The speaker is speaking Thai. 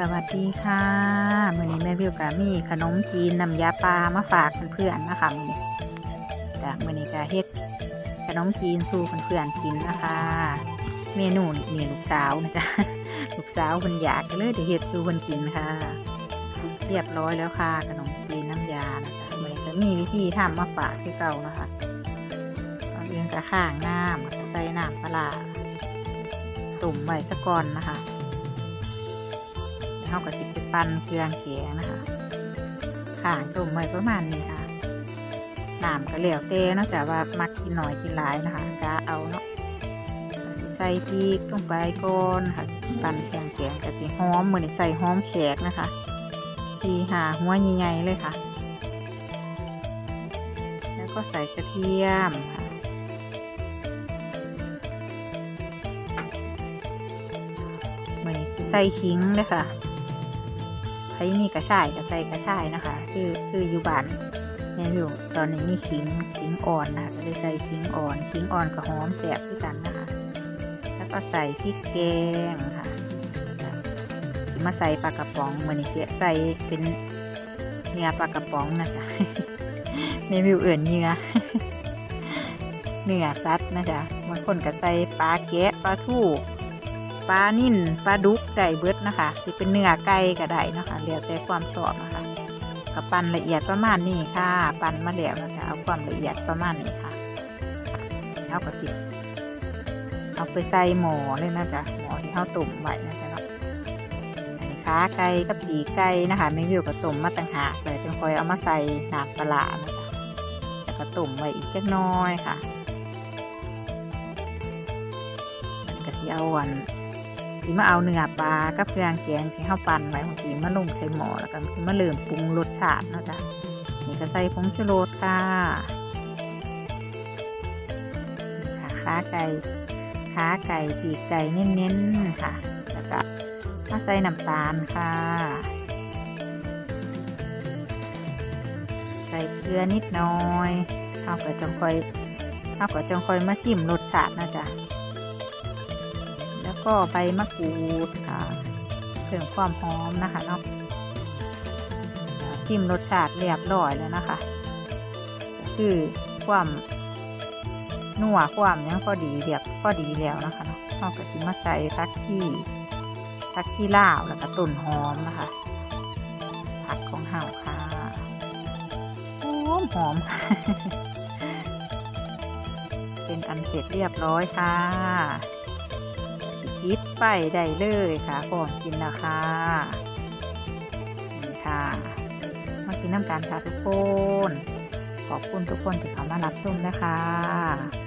สวัสดีค่ะมือนี้แม่วิวก็มีขนมจีนน้ำยาปลามาฝากเพื่อนๆนะคะมือนี้จ้ะมื้อนี้ก็เฮ็ดขนมจีนสู่เพื่อนๆกินนะคะ เมนูนี่ลูกสาวนะจ๊ะลูกสาวเพิ่นอยากเลยได้เฮ็ดสู่เพิ่นกินค่ะ เรียบร้อยแล้วค่ะ ขนมจีนน้ำยานะคะมื้อนี้ก็มีวิธีทำมาฝากที่เก่านะคะก่อนอื่นก็ข้างน้ำใส่น้ำปลาร้าตุ่มไว้ซะก่อนนะคะ เขาก็สิไปปั้นเครื่องแกงนะคะข้างต้มไว้ประมาณนี้ค่ะน้ำก็เหลวเต้นอกจากว่ามักกินหน่อยกินหลายนะคะกะเอาเนาะใส่พริกลงไปก่อนค่ะปั้นเครื่องแกงกะสิหอมเหมือนใส่หอมแขกนะคะทีหาหัวใหญ่ๆเลยค่ะ แล้วก็ใส่กระเทียมค่ะมือนใส่ขิงเลยค่ะ ใครมีกระชายก็ใส่กระชายนะคะ คือคืออยู่บ้านแม่อยู่ตอนนี้มีขิงขิงอ่อนนะคะก็เลยใส่ขิงอ่อนขิงอ่อนกับหอมแสบด้วยกันนะคะ แล้วก็ใส่พริกแกงค่ะมาใส่ปลากระป๋องมือนเสียใส่เป็นเนื้อปลากระป๋องนะจ๊ะเมนูเอื่นเนื้อเนื้อซัดนะจ๊ะบางคนก็ใส่ปลาแกะปลาทู ปลานิ่นปลาดุกไก่เบิดนะคะสิเป็นเนื้อไก่ก็ได้นะคะแล้วแต่ความชอบนะคะกับปั่นละเอียดประมาณนี้ค่ะ ปั่นมาแล้วนะคะเอาความละเอียดประมาณนี้ค่ะเอากระติเอาไปใส่หม้อเลยนะจ๊ะหม้อที่เขาต้มไว้นะจ๊ะเนาะอันนี้ขาไก่กับปีไก่นะคะไม่วิวกับต้มมาต่างหากเลยจึงคอยเอามาใส่น้ำปลาร้านะจ๊ะแล้วก็ต้มไว้อีกจักน้อยค่ะมันก็สิเอาวัน สีมาเอาเนื้อปลากับเครื่องแกงที่ข้าวปั่นไว้บางทีมาลงใส่หม้อแล้วก็มาเริ่มปรุงรสชาติเนาะจ้ะนี่ก็ใส่ผงชูรสค่ะขาไก่ขาไก่ปีกไก่เน้นๆค่ะ แล้วก็มาใส่น้ำตาลค่ะ ใส่เกลือนิดหน่อยเอาก็จงคอยเอาก็จงคอยมาชิมรสชาตินะจ๊ะ ก็ใบมะกรูดค่ะเพิ่มความหอมนะคะเนาะชิมรสชาติเรียบร้อยแล้วนะคะ คือความนัวความยังพอดีเรียบพอดีแล้วนะคะเนาะเราก็สิมาใส่ทักที่ทักที่ลาวแล้วก็ต้นหอมนะคะผักของเห่าค่ะหอมหอม เป็นอันเสร็จเรียบร้อยค่ะ ปิดไปได้เลยค่ะพร้อมกินแล้วค่ะนี่ค่ะ มากินน้ำกันค่ะทุกคน ขอบคุณทุกคนที่เข้ามารับชมนะคะ